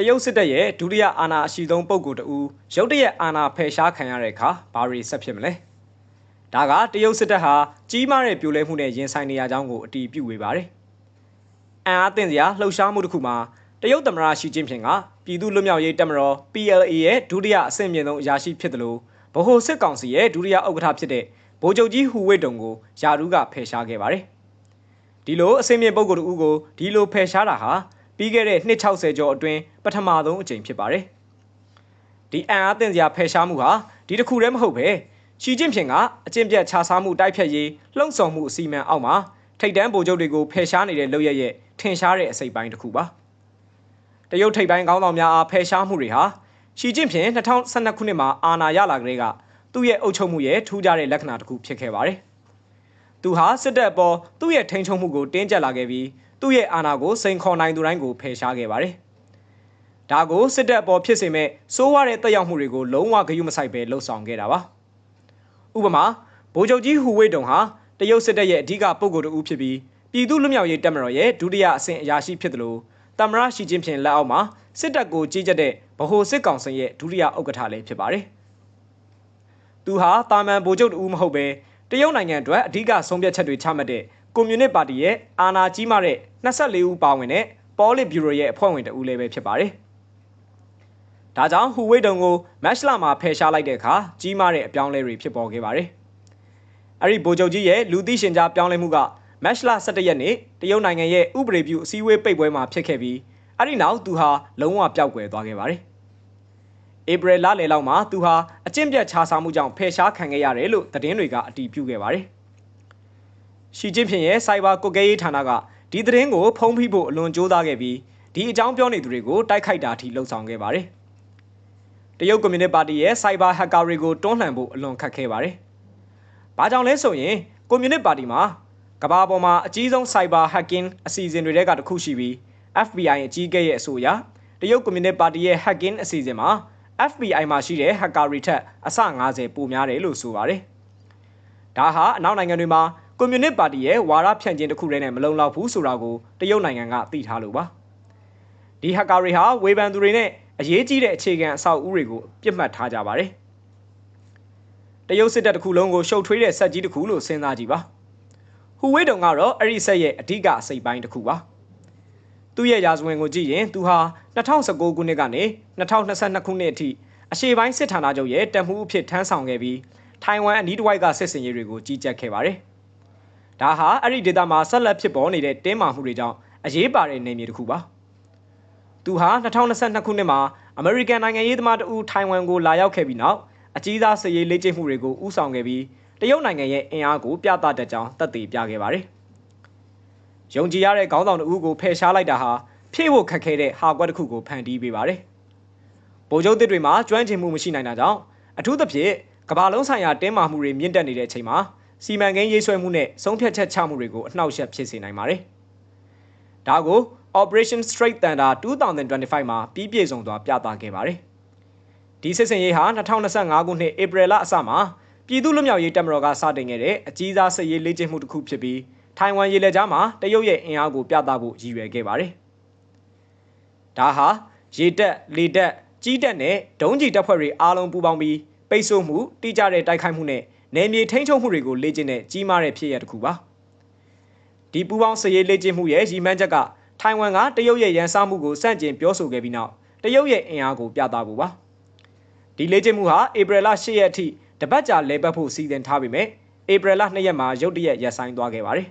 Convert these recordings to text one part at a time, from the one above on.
တရုတ်စစ်တပ်ရဲ့ဒုတိယအာဏာအရှိဆုံးပုဂ္ဂိုလ်တဦးရုတ်တရက်အာဏာဖယ်ရှားခံရတဲ့အခါဘာတွေဆက်ဖြစ်မလဲဒါကတရုတ်စစ်တပ်ဟာကြီးမားတဲ့ပြိုလဲမှုနဲ့ရင်ဆိုင်နေရကြောင်းကိုအတီးပြုဝေပါတယ်အန်အားသင့်စရာလှုပ်ရှားမှုတစ်ခုမှာတရုတ်သမ္မတရှီကျင်းဖျင်ကပြည်သူ့လွတ်မြောက်ရေးတပ်မတော် PLA ရဲ့ဒုတိယအဆင့်မြင့်ဆုံးအရာရှိဖြစ်တယ်လို့ဗဟိုစစ်ကောင်စီရဲ့ဒုတိယဥက္ကဋ္ဌဖြစ်တဲ့ဗိုလ်ချုပ်ကြီးဟူဝိတ်တုံကိုယာရုကဖယ်ရှားခဲ့ပါတယ်ဒီလိုအဆင့်မြင့်ပုဂ္ဂိုလ်တို့ကိုဒီလိုဖယ်ရှားတာဟာ ပြီးခဲ့တဲ့နှစ်60ကျော်အတွင်းပထမဆုံးအကြိမ်ဖြစ်ပါတယ်။ဒီအန်အားသင့်စရာဖယ်ရှားမှုဟာဒီတစ်ခုတည်းမဟုတ်ပဲချီချင်းဖြင့်ကအကျင့်ပြတ်ခြားစားမှုတိုက်ဖြတ်ရေးလှုံ့ဆော်မှုအစီအမံအောက်မှာထိတ်တန်းဗိုလ်ချုပ်တွေကိုဖယ်ရှားနေတဲ့လုပ်ရရဲ့ထင်ရှားတဲ့အစိပ်ပိုင်းတစ်ခုပါ။တရုတ်ထိပ်ပိုင်းခေါင်းဆောင်များအားဖယ်ရှားမှုတွေဟာချီချင်းဖြင့်2012ခုနှစ်မှာအာဏာရလာကလေးကသူ့ရဲ့အုပ်ချုပ်မှုရဲ့ထူးခြားတဲ့လက္ခဏာတစ်ခုဖြစ်ခဲ့ပါတယ်။သူဟာစစ်တပ်အပေါ်သူ့ရဲ့ထိန်းချုပ်မှုကိုတင်းကျပ်လာခဲ့ပြီး သူ့ရဲ့အာဏာကိုစိန်ခေါ်နိုင်သူတိုင်းကိုဖယ်ရှားခဲ့ပါတယ်။ဒါကိုစစ်တပ်အပေါ်ဖြစ်စေမဲ့စိုးဝါတဲ့တက်ရောက်မှုတွေကိုလုံးဝဂရုမစိုက်ပဲလှုပ်ဆောင်ခဲ့တာပါ။ဥပမာဗိုလ်ချုပ်ကြီးဟူဝိတ်တုံဟာတရုတ်စစ်တပ်ရဲ့အဓိကပုဂ္ဂိုလ်တဦးဖြစ်ပြီးပြည်သူ့လူမျိုးရေးတပ်မတော်ရဲ့ဒုတိယအဆင့်အရာရှိဖြစ်တယ်လို့တမရရှိချင်းဖြင့်လက်အောက်မှာစစ်တပ်ကိုကြီးကြပ်တဲ့ဗဟိုစစ်ကောင်စီရဲ့ဒုတိယဥက္ကဋ္ဌလည်းဖြစ်ပါတယ်။သူဟာတာမန်ဗိုလ်ချုပ်တဦးမဟုတ်ပဲတရုတ်နိုင်ငံအတွက်အဓိကဆုံးဖြတ်ချက်တွေချမှတ်တဲ့ ကွန်မြူနစ်ပါတီရဲ့အာဏာကြီးမားတဲ့24ဦးပါဝင်တဲ့ပေါ်လစ်ဘျူရိုရဲ့အဖွဲ့ဝင်တဦးလည်းပဲဖြစ်ပါတယ်။ဒါကြောင့်ဟူဝိတ်တုံကိုမက်ရှလာမှာဖယ်ရှားလိုက်တဲ့အခါကြီးမားတဲ့အပြောင်းလဲတွေဖြစ်ပေါ်ခဲ့ပါတယ်။အဲ့ဒီဗိုလ်ချုပ်ကြီးရဲ့လူသိရှင်ကြားပြောင်းလဲမှုကမက်ရှလာ17ရက်နေ့တရုတ်နိုင်ငံရဲ့ဥပဒေပြုအစည်းအဝေးပိတ်ပွဲမှာဖြစ်ခဲ့ပြီးအဲ့ဒီနောက်သူဟာလုံးဝပျောက်ကွယ်သွားခဲ့ပါတယ်။ဧပြီလလယ်လောက်မှာသူဟာအကျင့်ပြတ်ခြားစားမှုကြောင့်ဖယ်ရှားခံခဲ့ရတယ်လို့သတင်းတွေကအတည်ပြုခဲ့ပါတယ်။ ရှီကျင်းဖြင့်ရဲ့စိုက်ဘာကုတ်ကဲရေးဌာနကဒီသတင်းကိုဖုံးဖိဖို့အလွန်ကြိုးစားခဲ့ပြီးဒီအကြောင်းပြောနေသူတွေကိုတိုက်ခိုက်တာထိလှုံ့ဆော်ခဲ့ပါတယ်။တရုတ်ကွန်မြူနစ်ပါတီရဲ့စိုက်ဘာဟက်ကာတွေကိုတွန်းလှန်ဖို့အလွန်ခက်ခဲပါတယ်။ဘာကြောင့်လဲဆိုရင်ကွန်မြူနစ်ပါတီမှာကမ္ဘာပေါ်မှာအကြီးဆုံးစိုက်ဘာဟက်ကင်အစီအစဉ်တွေကတစ်ခုရှိပြီး FBI အကြီးအကဲရဲ့အဆိုအရတရုတ်ကွန်မြူနစ်ပါတီရဲ့ hacking အစီအစဉ်မှာ FBI မှာရှိတဲ့ hacker တွေထက်အဆ50ပိုများတယ်လို့ဆိုပါတယ်။ဒါဟာအနောက်နိုင်ငံတွေမှာ ကွန်မြူနစ်ပါတီရဲ့ဝါရဖြန့်ခြင်းတစ်ခုတည်းနဲ့မလုံလောက်ဘူးဆိုတာကိုတရုတ်နိုင်ငံကသိထားလို့ပါဒီဟက်ကာတွေဟာဝေဖန်သူတွေနဲ့အရေးကြီးတဲ့အခြေခံအဆောက်အဦတွေကိုပြစ်မှတ်ထားကြပါတယ်တရုတ်စစ်တပ်တစ်ခုလုံးကိုရှုပ်ထွေးတဲ့ဆက်ကြီးတစ်ခုလို့စဉ်းစားကြည့်ပါဟူဝေးတုံကတော့အဲ့ဒီဆက်ရဲ့အဓိကအစိပ်ပိုင်းတစ်ခုပါသူ့ရဲ့ရာဇဝင်ကိုကြည့်ရင်သူဟာ2019ခုနှစ်ကနေ2022ခုနှစ်အထိအရှေ့ပိုင်းစစ်ဌာနချုပ်ရဲ့တပ်မှုအဖြစ်ထမ်းဆောင်ခဲ့ပြီးထိုင်ဝမ်အနီးတစ်ဝိုက်ကစစ်စင်ရေးတွေကိုကြီးကြပ်ခဲ့ပါတယ်။ ဒါဟာအဲ့ဒီဒေသမှာဆက်လက်ဖြစ်ပေါ်နေတဲ့တင်းမာမှုတွေကြောင့်အရေးပါတဲ့နေမြေတစ်ခုပါသူဟာ2022ခုနှစ်မှာအမေရိကန်နိုင်ငံရေးသမားတဦးထိုင်ဝမ်ကိုလာရောက်ခဲ့ပြီးနောက်အကြီးသားစစ်ရေးလေ့ကျင့်မှုတွေကိုဦးဆောင်ခဲ့ပြီးတရုတ်နိုင်ငံရဲ့အင်အားကိုပြသတတ်ကြောင်းသက်သေပြခဲ့ပါတယ်။ယုံကြည်ရတဲ့ခေါင်းဆောင်တဦးကိုဖယ်ရှားလိုက်တာဟာဖြည့်ဖို့ခက်ခဲတဲ့ဟာကွက်တစ်ခုကိုဖန်တီးပေးပါတယ်။ဗိုလ်ချုပ်တစ်တွေမှာကျွမ်းကျင်မှုမရှိနိုင်တာကြောင့်အထူးသဖြင့်ကမ္ဘာလုံးဆိုင်ရာတင်းမာမှုတွေမြင့်တက်နေတဲ့အချိန်မှာ စီမံကိန်းရေးဆွဲမှုနဲ့ဆုံးဖြတ်ချက်ချမှုတွေကိုအနှောက်အယှက်ဖြစ်စေနိုင်ပါတယ်။ဒါကို Operation Straight Thunder 2025မှာပြီးပြည့်စုံစွာပြသခဲ့ပါတယ်။ဒီစစ်စင်ရေးဟာ2025ခုနှစ်ဧပြီလအစမှာပြည်သူ့လူမျိုးရေးတပ်မတော်ကစတင်ခဲ့တဲ့အကြီးစားစစ်ရေးလေ့ကျင့်မှုတစ်ခုဖြစ်ပြီးထိုင်ဝမ်ရေလက်ကြားမှာတရုတ်ရဲ့အင်အားကိုပြသဖို့ရည်ရွယ်ခဲ့ပါတယ်။ဒါဟာရေတပ်လေတပ်ကြီးတပ်နဲ့ဒုံးကျည်တပ်ဖွဲ့တွေအားလုံးပူးပေါင်းပြီးပိတ်ဆို့မှုတိကျတဲ့တိုက်ခိုက်မှုနဲ့ နယ်မြေထိန်းချုပ်မှုတွေကိုလေ့ကျင့်တဲ့ကြီးမားတဲ့ဖြစ်ရပ်တစ်ခုပါဒီပူးပေါင်းစည်ရေးလေ့ကျင့်မှုရဲ့ရည်မှန်းချက်ကထိုင်ဝမ်ကတရုတ်ရဲ့ရန်စားမှုကိုစန့်ကျင်ပြောဆိုခဲ့ပြီးနောက်တရုတ်ရဲ့အင်အားကိုပြသဖို့ပါဒီလေ့ကျင့်မှုဟာဧပြီလ10ရက်အထိတပတ်ကြာလဲပတ်ဖို့စီစဉ်ထားပေမဲ့ဧပြီလ2ရက်မှာရုတ်တရက်ရပ်ဆိုင်းသွားခဲ့ပါတယ်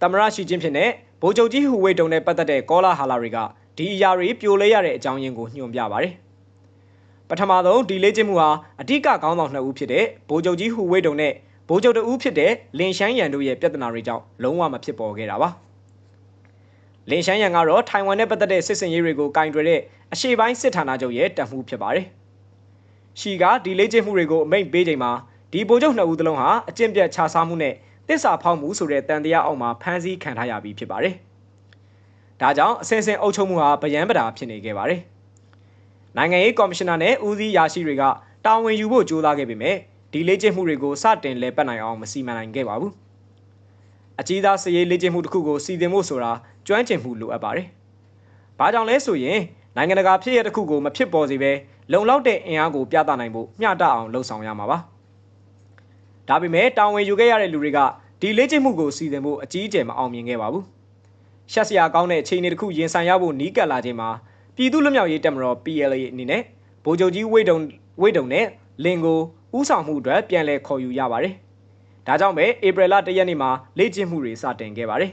သမရရှိချင်းဖြစ်တဲ့ဗိုလ်ချုပ်ကြီးဟူဝေတုံနဲ့ပတ်သက်တဲ့ကောလာဟာလာတွေကဒီအရာတွေပြိုလဲရတဲ့အကြောင်းရင်းကိုညွှန်ပြပါတယ် ပထမဆုံးဒီလေးချင်းမှုဟာအဓိကခေါင်းဆောင်နှစ်ဦးဖြစ်တဲ့ဗိုလ်ချုပ်ကြီးဟူဝိတ်တုံနဲ့ဗိုလ်ချုပ်တဦးဖြစ်တဲ့လင်ရှမ်းရန်တို့ရဲ့ပြဿနာတွေကြောင့်လုံးဝမဖြစ်ပေါ်ခဲ့တာပါလင်ရှမ်းရန်ကတော့ထိုင်ဝမ်နဲ့ပတ်သက်တဲ့စစ်စင်ရေးတွေကိုကင်တွယ်တဲ့အရှေ့ပိုင်းစစ်ဌာနချုပ်ရဲ့တပ်မှုဖြစ်ပါတယ်ရှီကဒီလေးချင်းမှုတွေကိုအမိန့်ပေးချိန်မှာဒီဗိုလ်ချုပ်နှစ်ဦးသလုံးဟာအကျင့်ပြတ်ခြားစားမှုနဲ့တစ္ဆာဖောက်မှုဆိုတဲ့တန်တရားအောက်မှာဖမ်းဆီးခံထားရပြီးဖြစ်ပါတယ်ဒါကြောင့်အစင်စင်အုပ်ချုပ်မှုဟာဗယံပဒါဖြစ်နေခဲ့ပါတယ် နိုင်ငံရေးကော်မရှင်နာနဲ့ဦးစီးရာရှိတွေကတာဝန်ယူဖို့ကြိုးစားခဲ့ပေမဲ့ဒီလေ့ကျင့်မှုတွေကိုစတင်လဲပတ်နိုင်အောင်မစီမံနိုင်ခဲ့ပါဘူး။အကြီးသားစည်ရေးလေ့ကျင့်မှုတစ်ခုကိုစီစဉ်ဖို့ဆိုတာကျွမ်းကျင်မှုလိုအပ်ပါတယ်။ဘာကြောင့်လဲဆိုရင်နိုင်ငံတကာဖြစ်ရတဲ့ခုကိုမဖြစ်ပေါ်စေဘဲလုံလောက်တဲ့အင်အားကိုပြသနိုင်ဖို့မျှတအောင်လှုံ့ဆော်ရမှာပါ။ဒါပေမဲ့တာဝန်ယူခဲ့ရတဲ့လူတွေကဒီလေ့ကျင့်မှုကိုစီစဉ်ဖို့အကြီးအကျယ်မအောင်မြင်ခဲ့ပါဘူး။ရှက်စရာကောင်းတဲ့အခြေအနေတစ်ခုရင်ဆိုင်ရဖို့နီးကပ်လာခြင်းမှာ ပြည်သူ့လွတ်မြောက်ရေးတပ်မတော် PLA အနေနဲ့ဗိုလ်ချုပ်ကြီးဝိတုံဝိတုံနဲ့လင်ကိုဥဆောင်မှုအတွက်ပြန်လည်ခေါ်ယူရပါတယ်။ဒါကြောင့်ပဲဧပြီလ၁ရက်နေ့မှာလေ့ကျင့်မှုတွေစတင်ခဲ့ပါတယ်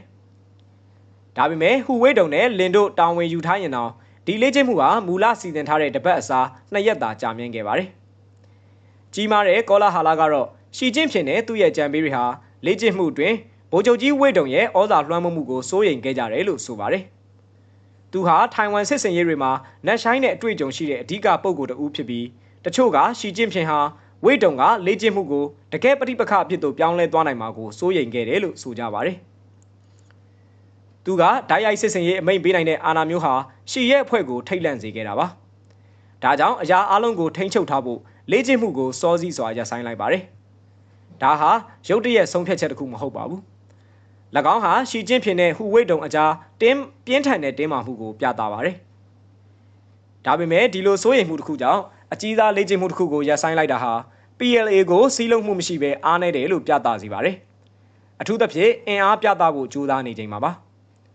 ။ဒါပေမဲ့ဟူဝိတုံနဲ့လင်တို့တာဝန်ယူထားရင်တော့ဒီလေ့ကျင့်မှုဟာမူလစီစဉ်ထားတဲ့တပတ်အစားနှစ်ရက်သာကြာမြင့်ခဲ့ပါတယ်။ကြီးမားတဲ့ကောလာဟာလာကတော့ရှီကျင့်ဖြစ်တဲ့သူ့ရဲ့ကြံပေးတွေဟာလေ့ကျင့်မှုတွင်ဗိုလ်ချုပ်ကြီးဝိတုံရဲ့ဩဇာလွှမ်းမိုးမှုကိုစိုးရိမ်ခဲ့ကြတယ်လို့ဆိုပါတယ်။ သူဟာထိုင်ဝမ်စစ်စင်ရေးတွေမှာနက်ရှိုင်းတဲ့အတွေ့အကြုံရှိတဲ့အဓိကပုဂ္ဂိုလ်တဦးဖြစ်ပြီးတချို့ကရှီကျင့်ဖြစ်ဟာဝိတုံကလေ့ကျင့်မှုကိုတကယ်ပဋိပက္ခအဖြစ်သို့ပြောင်းလဲသွားနိုင်မှာကိုစိုးရိမ်ခဲ့တယ်လို့ဆိုကြပါတယ်။သူကဓာတ်ရိုက်စစ်စင်ရေးအမိန့်ပေးနိုင်တဲ့အာဏာမျိုးဟာရှီရဲ့အဖွဲ့ကိုထိတ်လန့်စေခဲ့တာပါ။ဒါကြောင့်အရာအလုံးကိုထိန်းချုပ်ထားဖို့လေ့ကျင့်မှုကိုစောစီးစွာရပ်ဆိုင်းလိုက်ပါတယ်။ဒါဟာရုတ်တရက်ဆုံးဖြတ်ချက်တစ်ခုမဟုတ်ပါဘူး။၎ င်းဟာရှီကျင်းဖြစ်တဲ့ဟူဝိတ်တုံအကြားတင်းပြင်းထန်တဲ့တင်းမာမှုကိုပြသပါတယ်။ဒါပေမဲ့ဒီလိုစိုးရိမ်မှုတစ်ခုကြောင့်အကြီးစားလေ့ကျင့်မှုတစ်ခုကိုရပ်ဆိုင်းလိုက်တာဟာ PLA ကိုစီးလုံးမှုမရှိဘဲအားနည်းတယ်လို့ပြသစီပါတယ်။အထူးသဖြင့်အင်အားပြသဖို့ကြိုးစားနေချိန်မှာပါ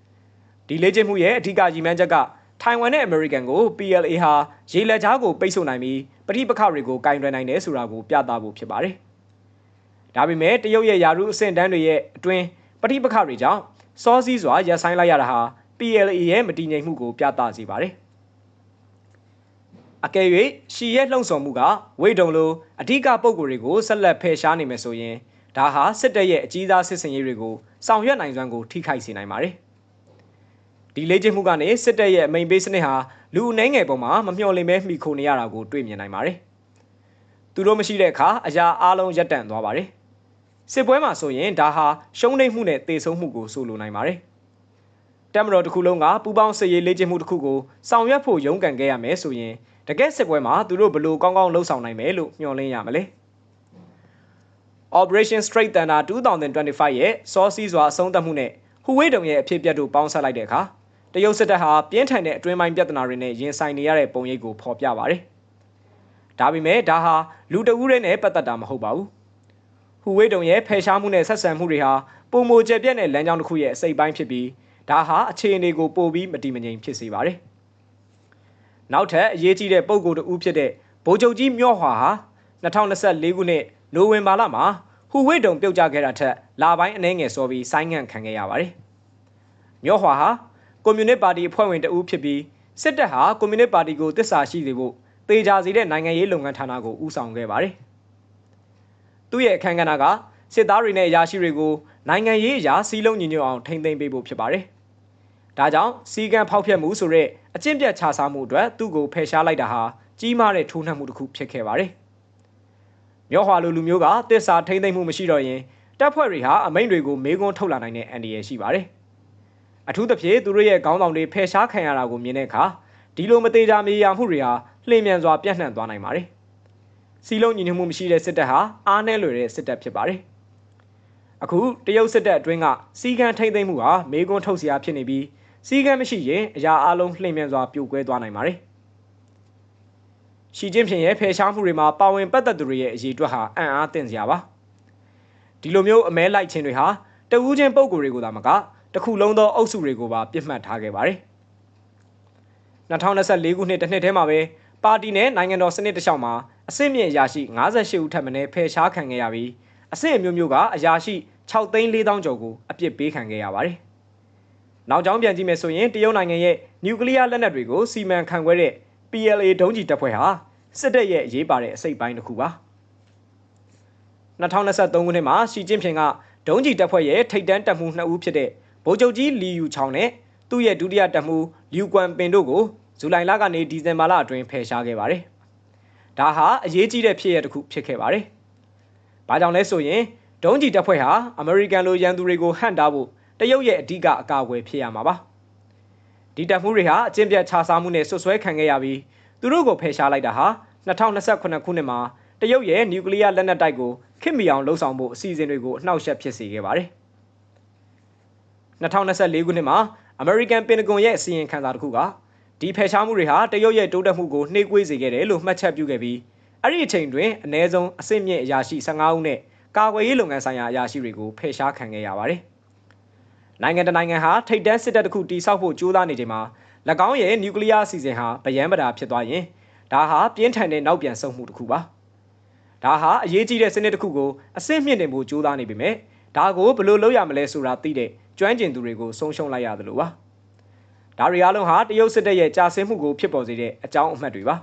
။ဒီလေ့ကျင့်မှုရဲ့အဓိကရည်မှန်းချက်ကထိုင်ဝမ်နဲ့အမေရိကန်ကို PLA ဟာရေလက်ကြားကိုပိတ်ဆို့နိုင်ပြီးပဋိပက္ခတွေကိုကင်တွယ်နိုင်တယ်ဆိုတာကိုပြသဖို့ဖြစ်ပါတယ်။ဒါပေမဲ့တရုတ်ရဲ့ယာရုအဆင့်တန်းတွေရဲ့အတွင်း ပဋိပက္ခတွေကြောင့်စောစီးစွာရပ်ဆိုင်းလိုက်ရတာဟာ PLA ရဲ့မတည်ငြိမ်မှုကိုပြသစေပါတယ်။အကယ်၍ရှီရဲ့လှုံ့ဆော်မှုကဝိတုံလိုအဓိကပုံကိုယ်တွေကိုဆက်လက်ဖယ်ရှားနေမယ်ဆိုရင်ဒါဟာစစ်တပ်ရဲ့အကြီးစားစစ်စင်ရေးတွေကိုဆောင်ရွက်နိုင်စွမ်းကိုထိခိုက်စေနိုင်ပါတယ်။ဒီလေ့ကျင့်မှုကနေစစ်တပ်ရဲ့အမိန်ပေးစနစ်ဟာလူအနှဲငယ်ပေါ်မှာမမျှော်လင့်ပဲမှီခိုနေရတာကိုတွေ့မြင်နိုင်ပါတယ်။သူတို့မရှိတဲ့အခါအရာအလုံးရပ်တန့်သွားပါတယ်။ စစ်ပွဲမှာဆိုရင်ဒါဟာရှုံးနိမ့်မှုနဲ့တေဆုံးမှုကိုဆိုလိုနိုင်ပါတယ်။တက်မတော်တစ်ခုလုံးကပူပေါင်းစစ်ရေးလေ့ကျင့်မှုတစ်ခုကိုဆောင်ရွက်ဖို့ရုန်းကန်ခဲ့ရမယ်ဆိုရင်တကယ်စစ်ပွဲမှာသူတို့ဘလို့ကောင်းကောင်းလှုပ်ဆောင်နိုင်မယ်လို့မျှော်လင့်ရမလဲ။ Operation Straight Thunder 2025ရဲ့စောစီးစွာအဆုံးသတ်မှုနဲ့ဟူဝေးတုံရဲ့အဖြစ်အပျက်တို့ပေါင်းစပ်လိုက်တဲ့အခါတရုတ်စစ်တပ်ဟာပြင်းထန်တဲ့အတွင်းပိုင်းပြဿနာတွေနဲ့ရင်ဆိုင်နေရတဲ့ပုံရိပ်ကိုဖော်ပြပါတယ်။ဒါပေမဲ့ဒါဟာလူတဦးရဲနဲ့ပတ်သက်တာမဟုတ်ပါဘူး။ ဟူဝေးတုံရဲ့ဖယ်ရှားမှုနဲ့ဆက်ဆံမှုတွေဟာပုံမိုကျပြက်တဲ့လမ်းကြောင်းတစ်ခုရဲ့အစိပ်ပိုင်းဖြစ်ပြီးဒါဟာအခြေအနေကိုပိုပြီးမတည်မငြိမ်ဖြစ်စေပါတယ်။နောက်ထပ်အရေးကြီးတဲ့ပုံကိုယ်တဦးဖြစ်တဲ့ဗိုလ်ချုပ်ကြီးမြော့ဟွာဟာ2024ခုနှစ်နိုဝင်ဘာလမှာဟူဝေးတုံပြုတ်ကျခဲ့တာထက်လာပိုင်းအနှဲငယ်စောပြီးဆိုင်းငံ့ခံခဲ့ရပါတယ်။မြော့ဟွာဟာကွန်မြူနစ်ပါတီအဖွဲ့ဝင်တဦးဖြစ်ပြီးစစ်တပ်ဟာကွန်မြူနစ်ပါတီကိုတစ္ဆာရှိစေဖို့တေချာစေတဲ့နိုင်ငံရေးလုပ်ငန်းဌာနကိုဦးဆောင်ခဲ့ပါတယ်။ သူ့ရဲ့အခမ်းကဏ္ဍကစစ်သားတွေနဲ့အရာရှိတွေကိုနိုင်ငံရေးအရာစီးလုံးညီညွတ်အောင်ထိန်းသိမ်းပေးဖို့ဖြစ်ပါတယ်။ဒါကြောင့်စီကံဖောက်ဖျက်မှုဆိုတဲ့အကျင့်ပြတ်ခြားစားမှုအတွက်သူ့ကိုဖယ်ရှားလိုက်တာဟာကြီးမားတဲ့ထိုးနှက်မှုတစ်ခုဖြစ်ခဲ့ပါတယ်။မြော့ဟွာလူလူမျိုးကတစ္ဆာထိန်းသိမ်းမှုမရှိတော့ရင်တပ်ဖွဲ့တွေဟာအမိန့်တွေကိုမေးခွန်းထုတ်လာနိုင်တဲ့အန္တရာယ်ရှိပါတယ်။အထူးသဖြင့်သူတို့ရဲ့ခေါင်းဆောင်တွေဖယ်ရှားခံရတာကိုမြင်တဲ့အခါဒီလိုမသေးကြမြေယာမှုတွေဟာလှည့်မြန်စွာပြန့်နှံ့သွားနိုင်ပါတယ်။ စီလုံးညီညွတ်မှုမရှိတဲ့စစ်တပ်ဟာအားနည်းလွယ်တဲ့စစ်တပ်ဖြစ်ပါတယ်။အခုတရုတ်စစ်တပ်အတွင်းကစီကံထိမ့်သိမ့်မှုဟာမေကွန်းထုတ်စရာဖြစ်နေပြီးစီကံမရှိရင်အရာအလုံးလှည့်မြန်စွာပြိုကွဲသွားနိုင်ပါတယ်။ရှီကျင်းဖြင့်ရဲ့ဖယ်ရှားမှုတွေမှာပါဝင်ပတ်သက်သူတွေရဲ့အရေးအတွက်ဟာအံ့အားသင့်စရာပါ။ဒီလိုမျိုးအမဲလိုက်ခြင်းတွေဟာတဝူးချင်းပုံကိုယ်တွေကိုသာမကတစ်ခုလုံးသောအုပ်စုတွေကိုပါပြစ်မှတ်ထားခဲ့ပါတယ်။2024ခုနှစ်တစ်နှစ်ထဲမှာပဲပါတီနဲ့နိုင်ငံတော်စနစ်တစ်လျှောက်မှာ အဆင့်မြင့်အရာရှိ58ဦးထပ်မံဖယ်ရှားခံခဲ့ရပြီးအဆင့်အမျိုးမျိုးကအရာရှိ6သိန်း4000ကျော်ကိုအပြစ်ပေးခံခဲ့ရပါတယ်။နောက်ကြောင်းပြန်ကြည့်မယ်ဆိုရင်တရုတ်နိုင်ငံရဲ့နျူကလ িয়ার လက်နက်တွေကိုစီမံခန့်ခွဲတဲ့ PLA ဒုံးကျည်တပ်ဖွဲ့ဟာစစ်တပ်ရဲ့အရေးပါတဲ့အစိတ်ပိုင်းတစ်ခုပါ။2023ခုနှစ်မှာရှီကျင်းဖျင်ကဒုံးကျည်တပ်ဖွဲ့ရဲ့ထိပ်တန်းတပ်မှု2ဦးဖြစ်တဲ့ဗိုလ်ချုပ်ကြီးလီယူချောင်းနဲ့သူ့ရဲ့ဒုတိယတပ်မှူးလျူကွမ်ပင်တို့ကိုဇူလိုင်လကနေဒီဇင်ဘာလအတွင်းဖယ်ရှားခဲ့ပါတယ်။ ဒါဟာအရေးကြီးတဲ့ဖြစ်ရပ်တစ်ခုဖြစ်ခဲ့ပါတယ်။ဘာကြောင့်လဲဆိုရင်ဒုံးကျည်တပ်ဖွဲ့ဟာအမေရိကန်လိုရန်သူတွေကိုဟန့်တားဖို့တရုတ်ရဲ့အဓိကအကာအကွယ်ဖြစ်ရမှာပါ။ဒီတပ်မှုတွေဟာအကျင့်ပြတ်ခြားစားမှုနဲ့ဆွဆွဲခံခဲ့ရပြီးသူတို့ကိုဖယ်ရှားလိုက်တာဟာ2028ခုနှစ်မှာတရုတ်ရဲ့နျူကလ িয়ার လက်နက်တိုက်ကိုခင်မီအောင်လှုံ့ဆော်မှုအစီအစဉ်တွေကိုအနှောက်အယှက်ဖြစ်စေခဲ့ပါတယ်။2024ခုနှစ်မှာအမေရိကန်ပင်တဂွန်ရဲ့အစီရင်ခံစာတစ်ခုက ဒီဖယ်ရှားမှုတွေဟာတရုတ်ရဲ့တိုးတက်မှုကိုနှေးကွေးစေခဲ့တယ်လို့မှတ်ချက်ပြုခဲ့ပြီးအဲ့ဒီအချိန်တွင်အ ਨੇ ဆုံးအဆင့်မြင့်အရာရှိ15ဦးနဲ့ကာကွယ်ရေးလုပ်ငန်းဆိုင်ရာအရာရှိတွေကိုဖယ်ရှားခံခဲ့ရပါတယ်။နိုင်ငံတနိုင်ငံဟာထိပ်တန်းစစ်တပ်တစ်ခုတိစောက်ဖို့ကြိုးစားနေချိန်မှာ၎င်းရဲ့နျူကလ িয়ার အစီအစဉ်ဟာဗယံပဒါဖြစ်သွားရင်ဒါဟာပြင်းထန်တဲ့နောက်ပြန်ဆုတ်မှုတစ်ခုပါ။ဒါဟာအရေးကြီးတဲ့စနစ်တစ်ခုကိုအဆင့်မြင့်တင်ဖို့ကြိုးစားနေပေမဲ့ဒါကိုဘယ်လိုလုပ်ရမလဲဆိုတာသိတဲ့ကျွမ်းကျင်သူတွေကိုဆုံးရှုံးလိုက်ရတယ်လို့ပါ။ ဒါတွေအားလုံးဟာတရုတ်စစ်တပ်ရဲ့ကြာဆင်းမှုကိုဖြစ်ပေါ်စေတဲ့အကြောင်းအမှတ်တွေပါ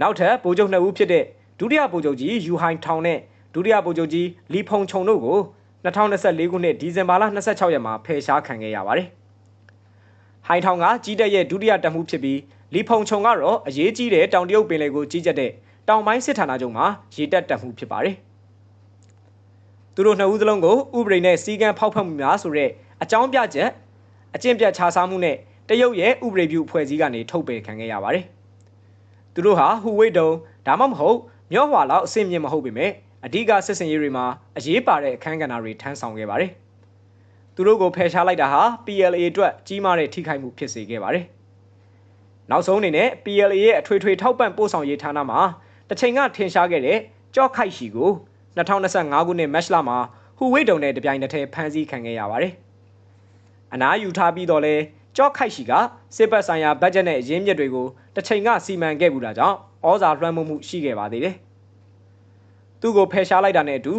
နောက်ထပ်ဗိုလ်ချုပ်နှစ်ဦးဖြစ်တဲ့ဒုတိယဗိုလ်ချုပ်ကြီးယူဟိုင်ထောင်နဲ့ဒုတိယဗိုလ်ချုပ်ကြီးလီဖုံချုံတို့ကို2024ခုနှစ်ဒီဇင်ဘာလ26ရက်မှာဖယ်ရှားခံခဲ့ရပါတယ်ဟိုင်ထောင်ကကြီးတက်ရဲ့ဒုတိယတပ်မှုဖြစ်ပြီးလီဖုံချုံကတော့အရေးကြီးတဲ့တောင်တရုတ်ပင်လယ်ကိုကြီးကြပ်တဲ့တောင်ပိုင်းစစ်ဌာနချုပ်မှာရေတပ်တပ်မှုဖြစ်ပါတယ်သူတို့နှစ်ဦးစလုံးကိုဥပဒေနဲ့စီကံဖောက်ဖက်မှုများဆိုတဲ့အကြောင်းပြချက် အကျင့်ပြတ်ခြားစားမှုနဲ့တရုတ်ရဲ့ဥပဒေပြုအဖွဲ့အစည်းကနေထုတ်ပယ်ခံခဲ့ရပါတယ်။သူတို့ဟာဟူဝိတုံဒါမှမဟုတ်မြော့ဟွာလောက်အဆင့်မြင့်မဟုတ်ပေမဲ့အဓိကစစ်စင်ရေးတွေမှာအရေးပါတဲ့အခန်းကဏ္ဍတွေထမ်းဆောင်ခဲ့ပါတယ်။သူတို့ကိုဖယ်ရှားလိုက်တာဟာ PLA အတွက်ကြီးမားတဲ့ထိခိုက်မှုဖြစ်စေခဲ့ပါတယ်။နောက်ဆုံးအနေနဲ့ PLA ရဲ့အထွေထွေထောက်ပံ့ပို့ဆောင်ရေးဌာနမှာတစ်ချိန်ကထင်ရှားခဲ့တဲ့ကြော့ခိုက်ရှီကို2025ခုနှစ်မတ်လမှာဟူဝိတုံနဲ့တပြိုင်နက်တည်းဖမ်းဆီးခံခဲ့ရပါတယ်။ အနားယူထားပြီးတော့လဲကြော့ခိုက်ရှိကစစ်ပတ်ဆိုင်ရာဘတ်ဂျက်နဲ့ရင်းမြစ်တွေကိုတစ်ချိန်ကစီမံခဲ့မှုတာကြောင့်ဩဇာလွှမ်းမိုးမှုရှိခဲ့ပါသေးတယ်။သူ့ကိုဖယ်ရှားလိုက်တာနဲ့အတူ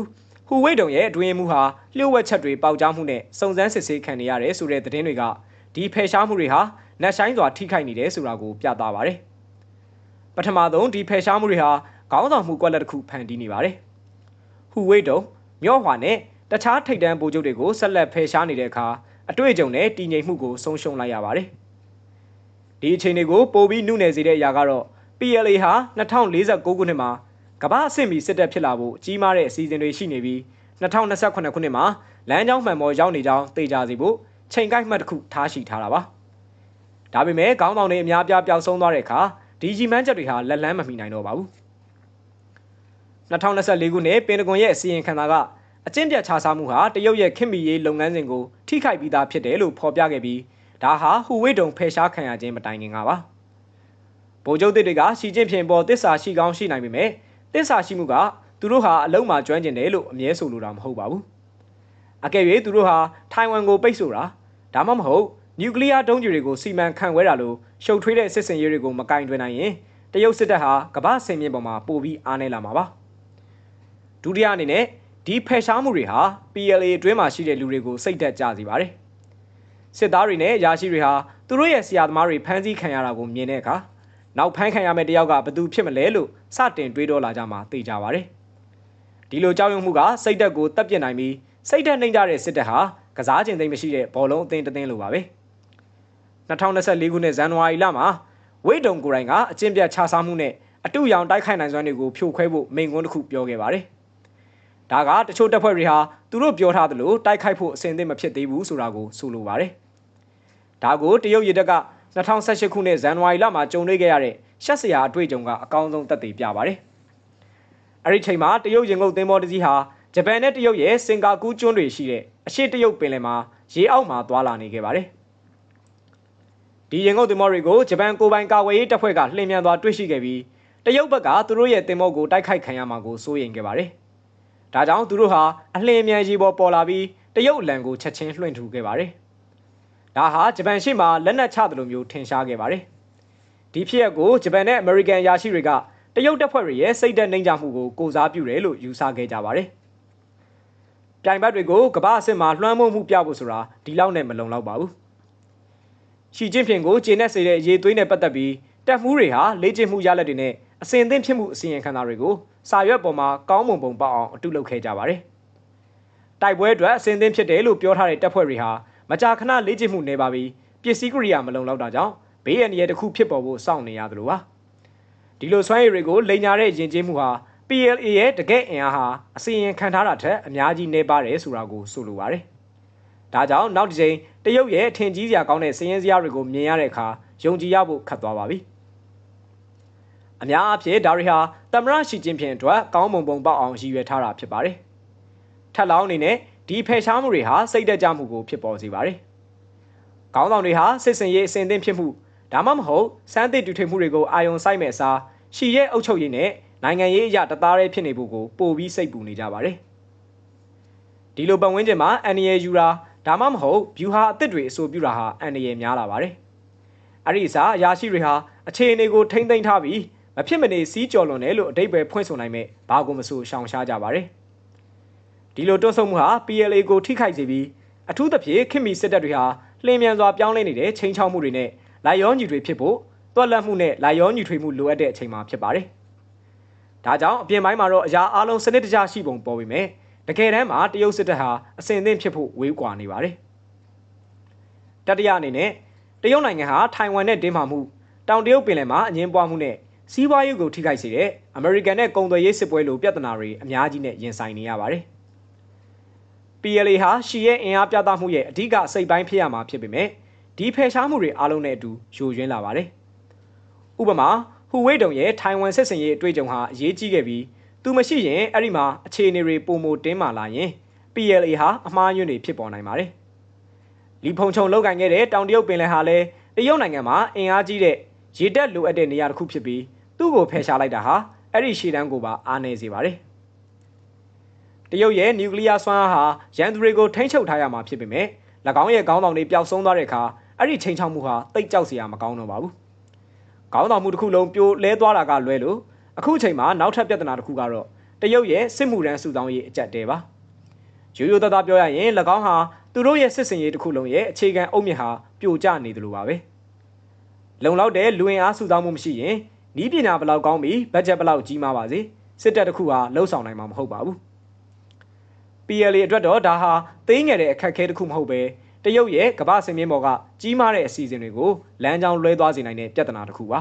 ဟူဝိတ်တုံရဲ့အတွင်းမှုဟာလျှို့ဝှက်ချက်တွေပေါက်ကြားမှုနဲ့စုံစမ်းစစ်ဆေးခံနေရတယ်ဆိုတဲ့သတင်းတွေကဒီဖယ်ရှားမှုတွေဟာနတ်ဆိုင်စွာထိခိုက်နေတယ်ဆိုတာကိုပြသပါတယ်။ပထမဆုံးဒီဖယ်ရှားမှုတွေဟာခေါင်းဆောင်မှုကွက်လက်တစ်ခုဖန်တီးနေပါတယ်။ဟူဝိတ်တုံမြော့ဟွာနဲ့တခြားထိပ်တန်းဗိုလ်ချုပ်တွေကိုဆက်လက်ဖယ်ရှားနေတဲ့အခါ အတွေ့အကြုံနဲ့တည်ငြိမ်မှုကိုဆုံးရှုံးလိုက်ရပါတယ်။ဒီအခြေအနေကိုပိုပြီးနှုနယ်စေတဲ့အရာကတော့ PLA ဟာ2049ခုနှစ်မှာကမ္ဘာအဆင့်မီစစ်တပ်ဖြစ်လာဖို့ကြီးမားတဲ့အစီအစဉ်တွေရှိနေပြီး2028ခုနှစ်မှာလမ်းကြောင်းမှန်ပေါ်ရောက်နေကြောင်းသိကြစီဖို့ချိန်ကိုက်မှတ်တစ်ခုထားရှိထားတာပါ။ဒါပေမဲ့ခေါင်းဆောင်တွေအများပြားပျောက်ဆုံးသွားတဲ့အခါဒီကြီးမှန်းချက်တွေဟာလက်လန်းမမီနိုင်တော့ပါဘူး။2024ခုနှစ်ပင်တဂွန်ရဲ့အစီရင်ခံစာက အကျင့်ပြတ်ခြားစားမှုဟာတရုတ်ရဲ့ခင်မီရေးလုပ်ငန်းစဉ်ကိုထိခိုက်ပြီးသားဖြစ်တယ်လို့ဖော်ပြခဲ့ပြီးဒါဟာဟူဝိတုံဖယ်ရှားခံရခြင်းမတိုင်ခင်ကပါဗိုလ်ချုပ်တွေကရှီကျင့်ဖြင့်ပေါ်တစ္ဆာရှိကောင်းရှိနိုင်ပေမဲ့တစ္ဆာရှိမှုကသူတို့ဟာအလုံးမှာကျွမ်းကျင်တယ်လို့အမြဲဆိုလိုတာမဟုတ်ပါဘူးအကယ်၍သူတို့ဟာထိုင်ဝမ်ကိုပိတ်ဆို့တာဒါမှမဟုတ်နျူကလ িয়ার ဒုံးကျည်တွေကိုစီမံခန့်ခွဲတာလို့ရှုပ်ထွေးတဲ့စစ်စင်ရေးတွေကိုမကင်တွင်နိုင်ရင်တရုတ်စစ်တပ်ဟာကမ္ဘာဆင်မြင့်ပေါ်မှာပိုပြီးအားနည်းလာမှာပါဒုတိယအနေနဲ့ ဒီဖယ်ရှားမှုတွေဟာ PLA အတွင်းမှာရှိတဲ့လူတွေကိုစိတ်သက်ကြစေပါတယ်စစ်သားတွေနဲ့ရာရှိတွေဟာသူတို့ရဲ့ဆရာသမားတွေဖမ်းဆီးခံရတာကိုမြင်တဲ့အခါနောက်ဖမ်းခံရမယ့်တယောက်ကဘသူဖြစ်မလဲလို့စတင်တွေးတောလာကြမှာသိကြပါတယ်ဒီလိုကြောက်ရွံ့မှုကစိတ်သက်ကိုတပ်ပြစ်နိုင်ပြီးစိတ်သက်နှိမ့်ကြတဲ့စစ်တပ်ဟာကစားခြင်းသိမ်းမရှိတဲ့ဘောလုံးအသင်းတသင်းလိုပါပဲ2024ခုနှစ်ဇန်နဝါရီလမှာဝိတ်တုံကိုရိုင်းကအကျင့်ပြတ်ခြားစားမှုနဲ့အတူရောင်တိုက်ခိုက်နိုင်စွမ်းတွေကိုဖြိုခွဲဖို့မိန့်ခွန်းတစ်ခုပြောခဲ့ပါတယ် ဒါကတချို့တပ်ဖွဲ့တွေဟာသူတို့ပြောထားသလိုတိုက်ခိုက်ဖို့အဆင်သင့်မဖြစ်သေးဘူးဆိုတာကိုဆိုလိုပါတယ်။ဒါကိုတရုတ်ရတပ်က2018ခုနှစ်ဇန်နဝါရီလမှာကြုံတွေ့ခဲ့ရတဲ့ရှက်စရာအတွေ့အကြုံကအကောင်းဆုံးသက်သေပြပါတယ်။အဲ့ဒီချိန်မှာတရုတ်ရင်ငုတ်သင်္ဘောတစ်စီးဟာဂျပန်နဲ့တရုတ်ရဲ့စင်ကာကူးကျွန်းတွေရှိတဲ့အရှေ့တရုတ်ပင်လယ်မှာရေအောက်မှာသွာလာနေခဲ့ပါတယ်။ဒီရင်ငုတ်သင်္ဘောတွေကိုဂျပန်ကိုပိုင်ကာဝေးရေးတပ်ဖွဲ့ကလှည့်မြန်သွားတွေ့ရှိခဲ့ပြီးတရုတ်ဘက်ကသူတို့ရဲ့သင်္ဘောကိုတိုက်ခိုက်ခံရမှာကိုစိုးရိမ်ခဲ့ပါတယ်။ ဒါကြောင့်သူတို့ဟာအလင်းမြန်ရေပေါ်ပေါ်လာပြီးတရုတ်လန်ကိုချက်ချင်းလွှင့်ထူခဲ့ပါတယ်။ဒါဟာဂျပန်ရှေ့မှာလက်နက်ချတယ်လို့မျိုးထင်ရှားခဲ့ပါတယ်။ဒီဖြစ်ရပ်ကိုဂျပန်နဲ့အမေရိကန်ယာရှိတွေကတရုတ်တပ်ဖွဲ့တွေရဲ့စိတ်သက်နှိမ်ကြမှုကိုကိုစားပြုတယ်လို့ယူဆခဲ့ကြပါတယ်။ပြိုင်ဘက်တွေကိုကမ္ဘာအဆင့်မှာလွှမ်းမိုးမှုပြဖို့ဆိုတာဒီလောက်နဲ့မလုံလောက်ပါဘူး။ရှီကျင်းဖျင်ကိုကျေနပ်စေတဲ့ရေသွေးနဲ့ပတ်သက်ပြီးတပ်မှုတွေဟာလေ့ကျင့်မှုရလဒ်တွေနဲ့အစဉ်အသင့်ဖြစ်မှုအစီရင်ခံစာတွေကို စာရွက်ပေါ်မှာကောင်းမွန်ပုံပေါက်အောင်အတုလုပ်ခဲ့ကြပါတယ်။တိုက်ပွဲအတွက်အစဉ်အသင့်ဖြစ်တယ်လို့ပြောထားတဲ့တပ်ဖွဲ့တွေဟာမကြာခဏလေ့ကျင့်မှုနေပါပြီးပစ္စည်းကိရိယာမလုံလောက်တာကြောင့်ဘေးအန္တရာယ်တစ်ခုဖြစ်ပေါ်ဖို့စောင့်နေရသလိုပါ။ဒီလိုစွမ်းရည်တွေကိုလိန်ညာတဲ့ယဉ်ကျေးမှုဟာ PLA ရဲ့တကယ့်အင်အားဟာအစီရင်ခံထားတာထက်အများကြီးနေပါတယ်ဆိုတာကိုဆိုလိုပါတယ်။ဒါကြောင့်နောက်တစ်ချိန်တရုတ်ရဲ့အထင်ကြီးစရာကောင်းတဲ့စည်ရင်စရာတွေကိုမြင်ရတဲ့အခါယုံကြည်ရဖို့ခက်သွားပါပြီ။ အများအားဖြင့်ဒါရီဟာတမရရှိခြင်းဖြင့်အတွက်ကောင်းမွန်ပုံပေါက်အောင်ရည်ရွယ်ထားတာဖြစ်ပါတယ်။ထက်လောင်းအနေနဲ့ဒီဖယ်ရှားမှုတွေဟာစိတ်တက်ကြမှုကိုဖြစ်ပေါ်စေပါတယ်။ခေါင်းဆောင်တွေဟာစစ်စင်ရေးအစဉ်အသင့်ဖြစ်မှုဒါမှမဟုတ်စမ်းသစ်တူထွေမှုတွေကိုအာရုံစိုက်မဲ့အစားရှီရဲ့အုပ်ချုပ်ရေးနဲ့နိုင်ငံရေးအရာတသားတည်းဖြစ်နေဖို့ကိုပိုပြီးစိတ်ပူနေကြပါတယ်ဒီလိုပတ်ဝန်းကျင်မှာအန်ရယူရာဒါမှမဟုတ်ဗျူဟာအသစ်တွေအဆိုပြုတာဟာအန်ရများလာပါတယ်အဲ့ဒီအစားအရာရှိတွေဟာအခြေအနေကိုထိမ့်သိမ်းထားပြီး မဖြစ်မနေစီးကြော်လွန်တယ်လို့အတိတ်ပဲဖွင့်ဆိုနိုင်မဲ့ဘာကိုမဆိုရှောင်ရှားကြပါတယ်ဒီလိုတွတ်ဆုံမှုဟာ PLA ကိုထိခိုက်စေပြီးအထူးသဖြင့်ခင်မီစစ်တပ်တွေဟာလျင်မြန်စွာပြောင်းလဲနေတဲ့ချိန်ချောက်မှုတွေနဲ့လိုက်ရောညီတွေဖြစ်ဖို့တွက်လက်မှုနဲ့လိုက်ရောညီထွေမှုလိုအပ်တဲ့အချိန်မှာဖြစ်ပါတယ်။ဒါကြောင့်အပြင်ပိုင်းမှာတော့အရာအလုံးစနစ်တကျရှိပုံပေါ်ပေမဲ့တကယ်တမ်းမှာတရုတ်စစ်တပ်ဟာအစဉ်အသင့်ဖြစ်ဖို့ဝေးကွာနေပါတယ်။တတိယအနေနဲ့တရုတ်နိုင်ငံဟာထိုင်ဝမ်နဲ့တင်းမာမှုတောင်တရုတ်ပင်လယ်မှာအငင်းပွားမှုနဲ့ စီးပွားရေးကိုထိခိုက်စေတဲ့အမေရိကန်နဲ့ကုန်သွယ်ရေးစစ်ပွဲလိုပြဿနာတွေအများကြီးနဲ့ရင်ဆိုင်နေရပါတယ်။ PLA ဟာရှီရဲ့အင်အားပြသမှုရဲ့အဓိကအစိတ်ပိုင်းဖြစ်ရမှာဖြစ်ပေမဲ့ဒီဖယ်ရှားမှုတွေအားလုံးနဲ့အတူယိုယွင်းလာပါတယ်။ဥပမာဟူဝေးတုံရဲ့ထိုင်ဝမ်ဆက်ဆံရေးအတွေ့အကြုံဟာအရေးကြီးခဲ့ပြီးသူမရှိရင်အဲ့ဒီမှာအခြေအနေတွေပုံမတင်းမာလာရင် PLA ဟာအမှားယွင်းတွေဖြစ်ပေါ်နိုင်ပါတယ်။လီဖုံချုံလောက်ကင်ခဲ့တဲ့တောင်တရုတ်ပင်လယ်ဟာလည်းတရုတ်နိုင်ငံမှာအင်အားကြီးတဲ့ရေတက်လိုအပ်တဲ့နေရာတစ်ခုဖြစ်ပြီး သူ့ကိုဖယ်ရှားလိုက်တာဟာအဲ့ဒီရှေ့တန်းကိုပါအားနည်းစေပါတယ်။တရုတ်ရဲ့နျူကလ িয়ার စွမ်းအားဟာရန်သူတွေကိုထိန်းချုပ်ထားရမှာဖြစ်ပေမဲ့၎င်းရဲ့ခေါင်းဆောင်တွေပျောက်ဆုံးသွားတဲ့အခါအဲ့ဒီချိန်ချောက်မှုဟာတိတ်ကြောက်စရာမကောင်းတော့ပါဘူး။ခေါင်းဆောင်မှုတစ်ခုလုံးပြိုလဲသွားတာကလွဲလို့အခုချိန်မှာနောက်ထပ်ပြဿနာတစ်ခုကတော့တရုတ်ရဲ့စစ်မှုရန်စုဆောင်ရေးအကြက်တဲပါ။ရိုးရိုးသားသားပြောရရင်၎င်းဟာသူတို့ရဲ့စစ်စင်ရေးတစ်ခုလုံးရဲ့အခြေခံအုတ်မြစ်ဟာပြိုကျနေတယ်လို့ပါပဲ။လုံလောက်တဲ့လူဝင်အားစုဆောင်မှုမရှိရင် ဤပညာဘယ်လောက်ကောင်းပြီးဘတ်ဂျက်ဘယ်လောက်ကြီးမားပါစေစစ်တပ်တစ်ခုဟာလှုပ်ဆောင်နိုင်မှာမဟုတ်ပါဘူး။ PLA အတွက်တော့ဒါဟာသိငယ်တဲ့အခက်အခဲတစ်ခုမဟုတ်ပဲတရုတ်ရဲ့ကမ္ဘာစင်မြင့်ပေါ်ကကြီးမားတဲ့အစီအစဉ်တွေကိုလမ်းကြောင်းလွဲသွားစေနိုင်တဲ့ပြဿနာတစ်ခုပါ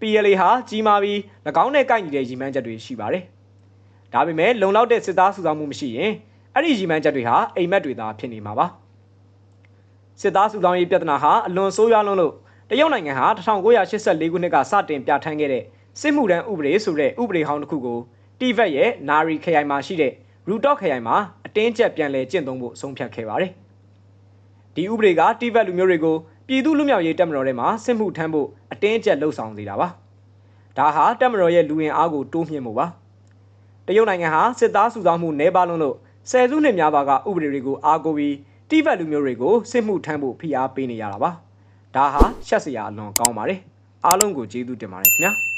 PLA ဟာကြီးမားပြီး၎င်းနဲ့ကိုက်ညီတဲ့ရည်မှန်းချက်တွေရှိပါတယ်ဒါပေမဲ့လုံလောက်တဲ့စစ်သားစုဆောင်းမှုမရှိရင်အဲ့ဒီရည်မှန်းချက်တွေဟာအိမ်မက်တွေသာဖြစ်နေမှာပါစစ်သားစုဆောင်းရေးပြဿနာဟာအလွန်ဆိုးရွားလွန်းလို့ တရုတ်နိုင်ငံဟာ1984ခုနှစ်ကစတင်ပြဋ္ဌာန်းခဲ့တဲ့စစ်မှုထမ်းဥပဒေဆိုတဲ့ဥပဒေဟောင်းတစ်ခုကိုတိဗက်ရဲ့နာရီခရိုင်မှာရှိတဲ့ရူတော့ခရိုင်မှာအတင်းကျပ်ပြန်လည်ကျင့်သုံးဖို့ဆုံးဖြတ်ခဲ့ပါတယ်။ဒီဥပဒေကတိဗက်လူမျိုးတွေကိုပြည်သူလူမျိုးရေးတက်မတော်ထဲမှာစစ်မှုထမ်းဖို့အတင်းကျပ်လှုံ့ဆော်နေတာပါ။ဒါဟာတက်မတော်ရဲ့လူဝင်အားကိုတိုးမြှင့်မှုပါ။တရုတ်နိုင်ငံဟာစစ်သားစုဆောင်းမှုနှဲပါလုံးလို့ဆယ်စုနှစ်များပါကဥပဒေတွေကိုအားကိုးပြီးတိဗက်လူမျိုးတွေကိုစစ်မှုထမ်းဖို့ဖိအားပေးနေရတာပါ။ ဒါဟာရှက်စရာအလွန်ကောင်းပါတယ်။အားလုံးကိုကျေးဇူးတင်ပါတယ်ခင်ဗျာ။